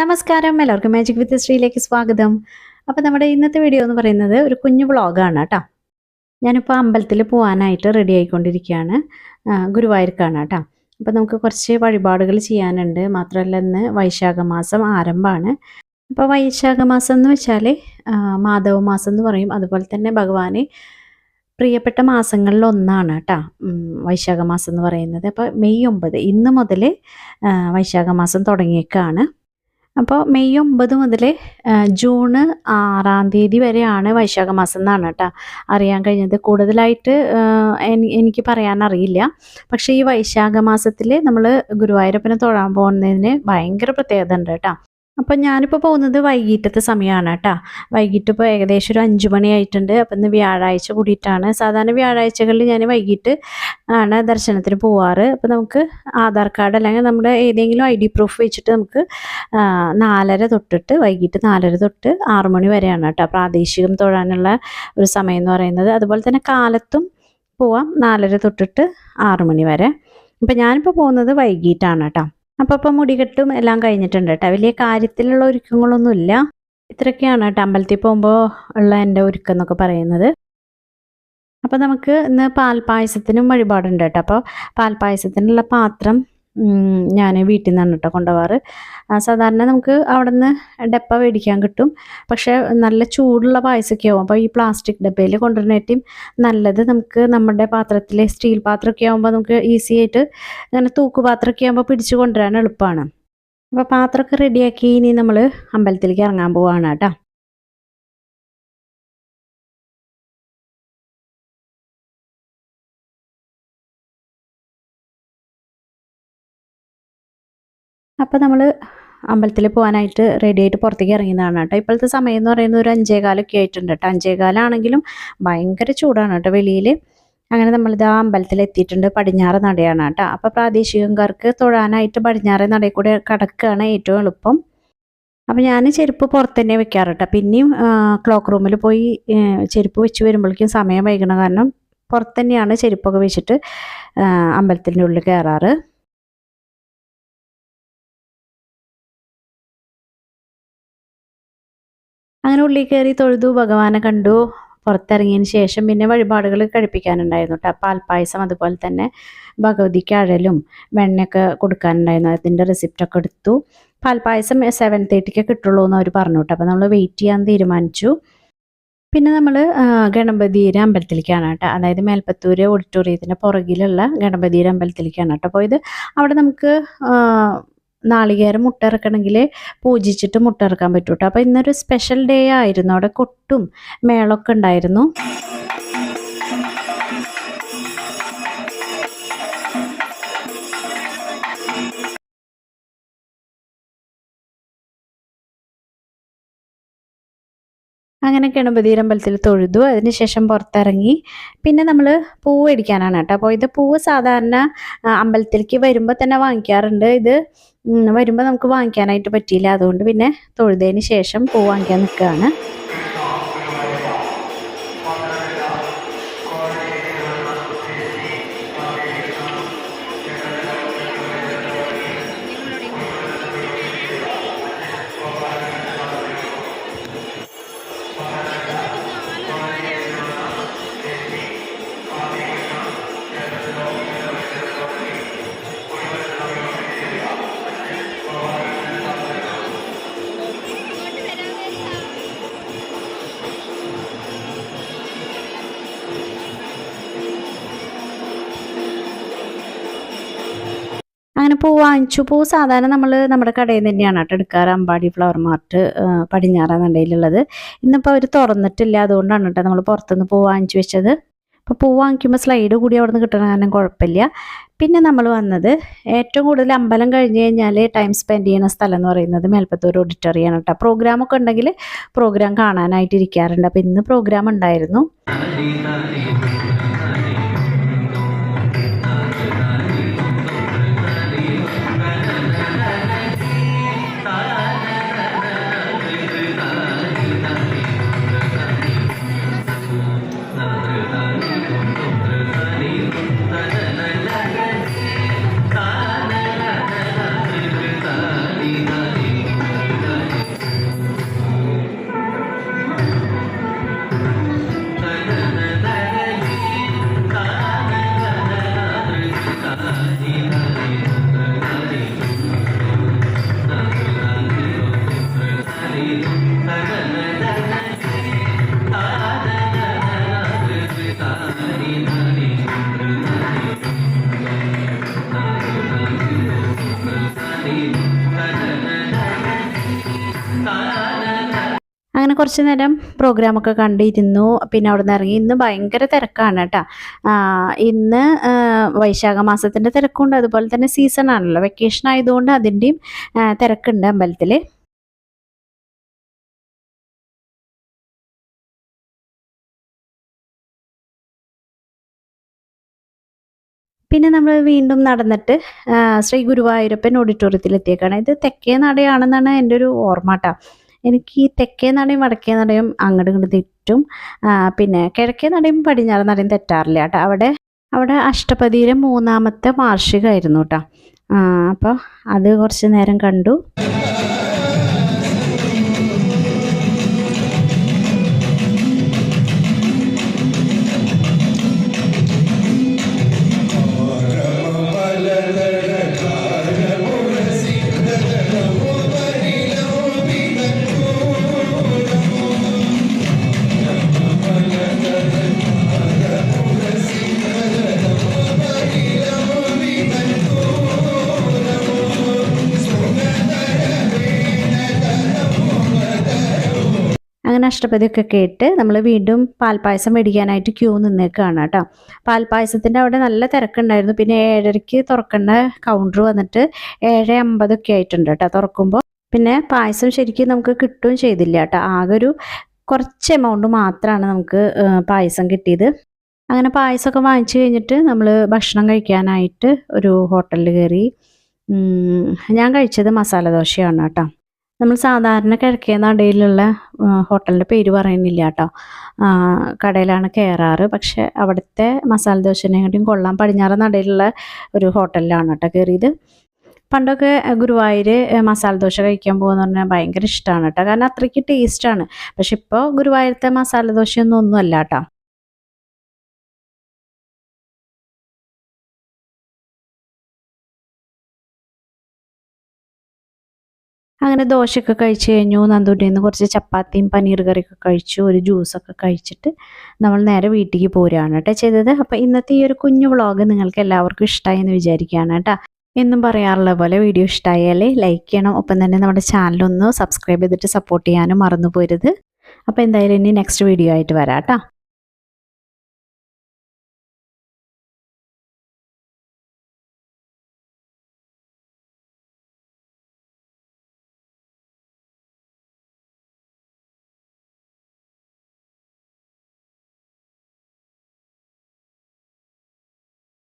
നമസ്കാരം. എല്ലാവർക്കും മാജിക് വിത്ത് ശ്രീയിലേക്ക് സ്വാഗതം. അപ്പോൾ നമ്മുടെ ഇന്നത്തെ വീഡിയോ എന്ന് പറയുന്നത് ഒരു കുഞ്ഞു വ്ളോഗാണ് കേട്ടോ. ഞാനിപ്പോൾ അമ്പലത്തിൽ പോകാനായിട്ട് റെഡി ആയിക്കൊണ്ടിരിക്കുകയാണ്. ഗുരുവായൂർക്കാണ് കേട്ടോ. അപ്പോൾ നമുക്ക് കുറച്ച് വഴിപാടുകൾ ചെയ്യാനുണ്ട്. മാത്രമല്ല ഇന്ന് വൈശാഖ മാസം ആരംഭമാണ്. അപ്പോൾ വൈശാഖ മാസം എന്ന് വെച്ചാൽ മാധവ മാസം എന്ന് പറയും. അതുപോലെ തന്നെ ഭഗവാന് പ്രിയപ്പെട്ട മാസങ്ങളിൽ ഒന്നാണ് കേട്ടോ വൈശാഖ മാസം എന്ന് പറയുന്നത്. അപ്പോൾ മെയ് ഒമ്പത് ഇന്ന് മുതൽ വൈശാഖ മാസം തുടങ്ങിയേക്കാണ്. അപ്പോൾ മെയ് ഒമ്പത് മുതൽ ജൂണ് ആറാം തീയതി വരെയാണ് വൈശാഖ മാസം എന്നാണ് കേട്ടോ അറിയാൻ കഴിഞ്ഞത്. കൂടുതലായിട്ട് എനിക്ക് പറയാൻ അറിയില്ല. പക്ഷേ ഈ വൈശാഖ മാസത്തിൽ നമ്മൾ ഗുരുവായൂരപ്പനെ തൊഴാൻ പോകുന്നതിന് ഭയങ്കര പ്രത്യേകത ഉണ്ട് കേട്ടോ. അപ്പം ഞാനിപ്പോൾ പോകുന്നത് വൈകിട്ടത്തെ സമയമാണ് കേട്ടോ. വൈകിട്ട് ഇപ്പോൾ ഏകദേശം ഒരു അഞ്ച് മണിയായിട്ടുണ്ട് അപ്പം ഇന്ന് വ്യാഴാഴ്ച കൂടിയിട്ടാണ്. സാധാരണ വ്യാഴാഴ്ചകളിൽ ഞാൻ വൈകിട്ട് ആണ് ദർശനത്തിന് പോവാറ്. അപ്പോൾ നമുക്ക് ആധാർ കാർഡ് അല്ലെങ്കിൽ നമ്മുടെ ഏതെങ്കിലും ഐ ഡി പ്രൂഫ് വെച്ചിട്ട് നമുക്ക് നാലര തൊട്ടിട്ട് വൈകിട്ട് നാലര തൊട്ട് ആറു മണി വരെയാണ് കേട്ടോ പ്രാദേശികം തൊഴാനുള്ള ഒരു സമയം എന്ന് പറയുന്നത്. അതുപോലെ തന്നെ കാലത്തും പോവാം നാലര തൊട്ടിട്ട് ആറു മണി വരെ. അപ്പം ഞാനിപ്പോൾ പോകുന്നത് വൈകിട്ടാണ് കേട്ടോ. അപ്പോൾ ഇപ്പോൾ മുടികെട്ടും എല്ലാം കഴിഞ്ഞിട്ടുണ്ട് കേട്ടോ വലിയ കാര്യത്തിലുള്ള ഒരുക്കങ്ങളൊന്നുമില്ല. ഇത്രയൊക്കെയാണ് കേട്ടോ അമ്പലത്തിൽ പോകുമ്പോൾ ഉള്ള എന്റെ ഒരുക്കം എന്നൊക്കെ പറയുന്നത്. അപ്പോൾ നമുക്ക് ഇന്ന് പാൽപ്പായസത്തിനും വഴിപാടുണ്ട് കേട്ടോ അപ്പോൾ പാൽപ്പായസത്തിനുള്ള പാത്രം ഞാൻ വീട്ടിൽ നിന്നാണ് കേട്ടോ കൊണ്ടുപോകാറ് ആ, സാധാരണ നമുക്ക് അവിടെ നിന്ന് ഡപ്പ മേടിക്കാൻ കിട്ടും. പക്ഷേ നല്ല ചൂടുള്ള പായസമൊക്കെ ആവും. അപ്പോൾ ഈ പ്ലാസ്റ്റിക് ഡപ്പയിൽ കൊണ്ടുവരുന്നേറ്റും നല്ലത് നമുക്ക് നമ്മുടെ പാത്രത്തിൽ സ്റ്റീൽ പാത്രമൊക്കെ ആകുമ്പോൾ നമുക്ക് ഈസി ആയിട്ട് അങ്ങനെ തൂക്കുപാത്രമൊക്കെ ആകുമ്പോൾ പിടിച്ച് കൊണ്ടുവരാൻ എളുപ്പമാണ് അപ്പോൾ പാത്രമൊക്കെ റെഡിയാക്കി ഇനി നമ്മൾ അമ്പലത്തിലേക്ക് ഇറങ്ങാൻ പോവുകയാണ് കേട്ടോ അപ്പോൾ നമ്മൾ അമ്പലത്തിൽ പോകാനായിട്ട് റെഡി ആയിട്ട് പുറത്തേക്ക് ഇറങ്ങിയതാണ് കേട്ടോ. ഇപ്പോഴത്തെ സമയം എന്ന് പറയുന്നത് ഒരു അഞ്ചേകാലൊക്കെ ആയിട്ടുണ്ട് കേട്ടോ. അഞ്ചേകാലാണെങ്കിലും ഭയങ്കര ചൂടാണ് കേട്ടോ വെളിയിൽ അങ്ങനെ നമ്മളിത് ആ അമ്പലത്തിൽ എത്തിയിട്ടുണ്ട് പടിഞ്ഞാറ് നടയാണ് കേട്ടോ. അപ്പോൾ പ്രാദേശികക്കാർക്ക് തൊഴാനായിട്ട് പടിഞ്ഞാറ് നടയിൽ കൂടെ കടക്കുകയാണ് ഏറ്റവും എളുപ്പം. അപ്പോൾ ഞാൻ ചെരുപ്പ് പുറത്ത് തന്നെ വെക്കാറ് കേട്ടോ. പിന്നെയും ക്ലോക്ക് റൂമിൽ പോയി ചെരുപ്പ് വെച്ച് വരുമ്പോഴേക്കും സമയം വൈകണ കാരണം പുറത്ത് തന്നെയാണ് ചെരുപ്പൊക്കെ വെച്ചിട്ട് അമ്പലത്തിന്റെ ഉള്ളിൽ കയറാറ്. അങ്ങനെ ഉള്ളിൽ കയറി തൊഴുതു ഭഗവാനെ കണ്ടു പുറത്തിറങ്ങിയതിന് ശേഷം പിന്നെ വഴിപാടുകൾ കഴിപ്പിക്കാനുണ്ടായിരുന്നു കേട്ടോ. പാൽപ്പായസം അതുപോലെ തന്നെ ഭഗവതിക്ക് അഴലും വെണ്ണയൊക്കെ കൊടുക്കാനുണ്ടായിരുന്നു. അതിന്റെ റെസിപ്റ്റൊക്കെ എടുത്തു. പാൽപ്പായസം സെവൻ തേർട്ടിക്ക് കിട്ടുള്ളൂ എന്ന് അവർ പറഞ്ഞു കേട്ടോ. അപ്പോൾ നമ്മൾ വെയിറ്റ് ചെയ്യാൻ തീരുമാനിച്ചു. പിന്നെ നമ്മൾ ഗണപതിയുടെ അമ്പലത്തിലേക്കാണ് കേട്ടോ. അതായത് മേൽപ്പത്തൂര് ഓഡിറ്റോറിയത്തിന്റെ പുറകിലുള്ള ഗണപതിയുടെ അമ്പലത്തിലേക്കാണ് കേട്ടോ അപ്പോൾ ഇത് അവിടെ നമുക്ക് നാളികേരം മുട്ട ഇറക്കണമെങ്കിൽ പൂജിച്ചിട്ട് മുട്ട ഇറക്കാൻ പറ്റൂ കേട്ടോ അപ്പോൾ ഇന്നൊരു സ്പെഷ്യൽ ഡേ ആയിരുന്നു. അവിടെ കൊട്ടും മേളൊക്കെ ഉണ്ടായിരുന്നു. അങ്ങനെ ഗണപതിരമ്പലത്തിൽ തൊഴുതു. അതിനുശേഷം പുറത്തിറങ്ങി. പിന്നെ നമ്മൾ പൂവ് മേടിക്കാനാണ് കേട്ടോ. അപ്പോൾ ഇത് പൂവ് സാധാരണ അമ്പലത്തിലേക്ക് വരുമ്പോൾ തന്നെ വാങ്ങിക്കാറുണ്ട്. ഇത് വരുമ്പോൾ നമുക്ക് വാങ്ങിക്കാനായിട്ട് പറ്റിയില്ല. അതുകൊണ്ട് പിന്നെ തൊഴുതതിന് ശേഷം പൂ വാങ്ങിക്കാൻ നിൽക്കുകയാണ്. പൂ വാങ്ങിച്ചു. പൂ സാധാരണ നമ്മൾ നമ്മുടെ കടയിൽ നിന്ന് തന്നെയാണ് കേട്ടോ എടുക്കാറ്. അമ്പാടി ഫ്ലവർ മാർട്ട് പടിഞ്ഞാറ നടയിലുള്ളത് ഇന്നിപ്പോൾ അവർ തുറന്നിട്ടില്ല. അതുകൊണ്ടാണ് കേട്ടോ നമ്മൾ പുറത്തുനിന്ന് പൂ വാങ്ങിച്ചു വെച്ചത്. അപ്പോൾ പൂ വാങ്ങിക്കുമ്പോൾ സ്ലൈഡ് കൂടി അവിടെ നിന്ന് കിട്ടണ കാരണം കുഴപ്പമില്ല. പിന്നെ നമ്മൾ വന്നത് ഏറ്റവും കൂടുതൽ അമ്പലം കഴിഞ്ഞ് കഴിഞ്ഞാൽ ടൈം സ്പെൻഡ് ചെയ്യുന്ന സ്ഥലം എന്ന് പറയുന്നത് മേൽപ്പത്തൂർ ഓഡിറ്റോറിയാണ് കേട്ടോ. പ്രോഗ്രാമൊക്കെ ഉണ്ടെങ്കിൽ പ്രോഗ്രാം കാണാനായിട്ട് ഇരിക്കാറുണ്ട്. അപ്പോൾ ഇന്ന് പ്രോഗ്രാം ഉണ്ടായിരുന്നു ും. അങ്ങനെ കുറച്ച് നേരം പ്രോഗ്രാമൊക്കെ കണ്ടിരുന്നു. പിന്നെ അവിടെ നിന്ന് ഇറങ്ങി. ഇന്ന് ഭയങ്കര തിരക്കാണ് കേട്ടോ. ഇന്ന് വൈശാഖ മാസത്തിന്റെ തിരക്കുണ്ട്. അതുപോലെ തന്നെ സീസൺ ആണല്ലോ. വെക്കേഷൻ ആയതുകൊണ്ട് അതിന്റെയും തിരക്കുണ്ട് അമ്പലത്തിൽ പിന്നെ നമ്മൾ വീണ്ടും നടന്നിട്ട് ശ്രീ ഗുരുവായൂരപ്പൻ ഓഡിറ്റോറിയത്തിൽ എത്തിയേക്കാണ് ഇത് തെക്കേ നടയാണെന്നാണ് എന്റെ ഒരു ഓർമ്മ എനിക്ക് ഈ തെക്കേ നടയും വടക്കേ നടയും അങ്ങോട്ട് ഇങ്ങോട്ട് തെറ്റും പിന്നെ കിഴക്കേ നടയും പടിഞ്ഞാറ് നടയും തെറ്റാറില്ല കേട്ടോ അവിടെ അവിടെ അഷ്ടപതിയിലെ മൂന്നാമത്തെ വാർഷികമായിരുന്നു കേട്ടോ അപ്പോൾ അത് കുറച്ച് നേരം കണ്ടു. അഷ്ടപതിയൊക്കെ കേട്ട് നമ്മൾ വീണ്ടും പാൽപ്പായസം മേടിക്കാനായിട്ട് ക്യൂ നിന്നേക്കാണ് കേട്ടോ. പാൽപ്പായസത്തിന്റെ അവിടെ നല്ല തിരക്കുണ്ടായിരുന്നു. പിന്നെ ഏഴരയ്ക്ക് തുറക്കേണ്ട കൗണ്ടർ വന്നിട്ട് ഏഴ് അമ്പതൊക്കെ ആയിട്ടുണ്ട് കേട്ടോ തുറക്കുമ്പോൾ പിന്നെ പായസം ശരിക്കും നമുക്ക് കിട്ടുകയും ചെയ്തില്ല കേട്ടോ. ആകെ ഒരു കുറച്ച് എമൗണ്ട് മാത്രമാണ് നമുക്ക് പായസം കിട്ടിയത്. അങ്ങനെ പായസമൊക്കെ വാങ്ങിച്ചു കഴിഞ്ഞിട്ട് നമ്മൾ ഭക്ഷണം കഴിക്കാനായിട്ട് ഒരു ഹോട്ടലിൽ കയറി ഞാൻ കഴിച്ചത് മസാല ദോശയാണ് കേട്ടോ. നമ്മൾ സാധാരണ കിഴക്കേ അടയിലുള്ള ഹോട്ടലിന്റെ പേര് പറയുന്നില്ല കേട്ടോ. കടയിലാണ് കയറാറ് പക്ഷെ അവിടുത്തെ മസാല ദോശനെക്കാട്ടിയും കൊള്ളാം. പടിഞ്ഞാറ് നടയിലുള്ള ഒരു ഹോട്ടലിലാണ് കേട്ടോ കയറിയത് പണ്ടൊക്കെ ഗുരുവായൂർ മസാല ദോശ കഴിക്കാൻ പോകുന്ന പറഞ്ഞാൽ ഭയങ്കര ഇഷ്ടമാണ് കേട്ടോ. കാരണം അത്രയ്ക്ക് ടേസ്റ്റാണ് പക്ഷെ ഇപ്പോൾ ഗുരുവായൂരത്തെ മസാല ദോശയൊന്നും ഒന്നുമല്ല കേട്ടോ. അങ്ങനെ ദോശയൊക്കെ കഴിച്ച് കഴിഞ്ഞു നന്ദൂരിൽ നിന്ന് കുറച്ച് ചപ്പാത്തിയും പനീർ കറിയൊക്കെ കഴിച്ചു ഒരു ജ്യൂസൊക്കെ കഴിച്ചിട്ട് നമ്മൾ നേരെ വീട്ടിലേക്ക് പോരുകയാണ് കേട്ടോ ചെയ്തത്. അപ്പോൾ ഇന്നത്തെ ഈ ഒരു കുഞ്ഞു വ്ളോഗ് നിങ്ങൾക്ക് എല്ലാവർക്കും ഇഷ്ടമായി എന്ന് വിചാരിക്കുകയാണ് കേട്ടോ. എന്നും പറയാറുള്ള പോലെ വീഡിയോ ഇഷ്ടമായാൽ ലൈക്ക് ചെയ്യണം. ഒപ്പം തന്നെ നമ്മുടെ ചാനലൊന്ന് സബ്സ്ക്രൈബ് ചെയ്തിട്ട് സപ്പോർട്ട് ചെയ്യാനും മറന്നു പോരുത്. അപ്പോൾ എന്തായാലും ഇനി നെക്സ്റ്റ് വീഡിയോ ആയിട്ട് വരാം കേട്ടോ.